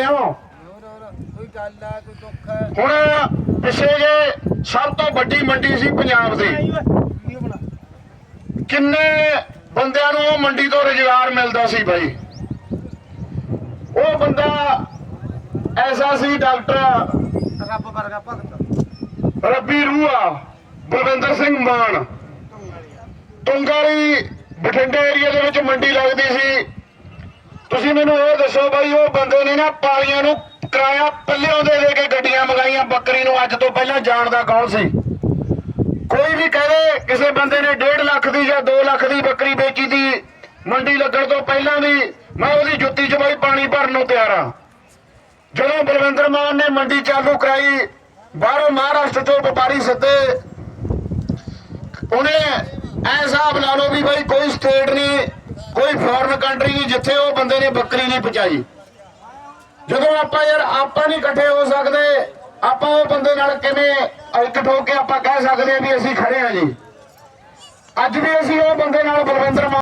ਸਕਦੇ ਹੋ ਕੋਈ ਗੱਲ ਆ ਕੋਈ ਦੁੱਖ ਹੈ ਹੁਣ ਪਿਛੇ ਜੇ ਸਭ ਤੋਂ ਵੱਡੀ ਮੰਡੀ ਸੀ ਪੰਜਾਬ ਦੀ। ਕਿੰਨੇ ਬੰਦਿਆਂ ਨੂੰ ਉਹ ਮੰਡੀ ਤੋਂ ਰੁਜ਼ਗਾਰ ਮਿਲਦਾ ਸੀ ਭਾਈ ਉਹ ਬੰਦਾ ਐਸਾ ਸੀ ਡਾਕਟਰ। ਰੱਬ ਵਰਗਾ ਭਗਤ। ਰੱਬੀ ਰੂਆ ਬਲਵਿੰਦਰ ਸਿੰਘ ਮਾਨ। ਤੁੰਗਾਲੀ ਬਠਿੰਡੇ ਏਰੀਆ ਦੇ ਵਿੱਚ ਮੰਡੀ ਲੱਗਦੀ ਸੀ। ਤੁਸੀਂ ਮੈਨੂੰ ਇਹ ਦੱਸੋ ਬਾਈ, ਉਹ ਬੰਦੇ ਨੇ ਨਾ ਪਾਲੀਆਂ ਨੂੰ ਕਿਰਾਇਆ ਪੱਲਿਓਂ ਦੇ ਦੇ ਕੇ ਗੱਡੀਆਂ ਮੰਗਾਈਆਂ ਬੱਕਰੀ ਨੂੰ ਅੱਜ ਤੋਂ ਪਹਿਲਾਂ ਜਾਣਦਾ ਕੌਣ ਸੀ? ਕੋਈ ਵੀ ਕਹੇ ਕਿਸੇ ਬੰਦੇ ਨੇ 1.5 ਲੱਖ ਦੀ ਜਾਂ 2 ਲੱਖ ਦੀ ਬੱਕਰੀ ਵੇਚੀ ਦੀ, ਮੰਡੀ ਲੱਗਣ ਤੋਂ ਪਹਿਲਾਂ ਦੀ ਮੈਂ ਉਹਦੀ ਜੁੱਤੀ 'ਚ ਬਾਈ ਪਾਣੀ ਭਰਨ ਨੂੰ ਤਿਆਰ ਆ ਜਦੋਂ ਬਲਵਿੰਦਰ ਮਾਨ ਨੇ ਮੰਡੀ ਚਾਲੂ ਕਰਾਈ, ਬਾਹਰੋਂ ਮਹਾਰਾਸ਼ਟਰ ਤੋਂ ਵਪਾਰੀ ਸੱਦੇ ਉਹਨੇ ਐ ਹਿਸਾਬ ਲਾ ਲਓ ਵੀ ਬਾਈ ਕੋਈ ਸਟੇਟ ਨਹੀਂ, ਕੋਈ ਫੋਰਨ ਕੰਟਰੀ ਜਿੱਥੇ ਉਹ ਬੰਦੇ ਨੇ ਬੱਕਰੀ ਨਹੀਂ ਪਹੁੰਚਾਈ। ਜਦੋਂ ਆਪਾਂ ਯਾਰ ਆਪਾਂ ਨਹੀਂ ਇਕੱਠੇ ਹੋ ਸਕਦੇ, ਆਪਾਂ ਉਹ ਬੰਦੇ ਨਾਲ ਕਿਵੇਂ ਇਕੱਠ ਹੋ ਕੇ ਆਪਾਂ ਕਹਿ ਸਕਦੇ ਹਾਂ ਵੀ ਅਸੀਂ ਖੜੇ ਹਾਂ ਜੀ। ਅੱਜ ਵੀ ਅਸੀਂ ਉਹ ਬੰਦੇ ਨਾਲ ਬਲਵਿੰਦਰ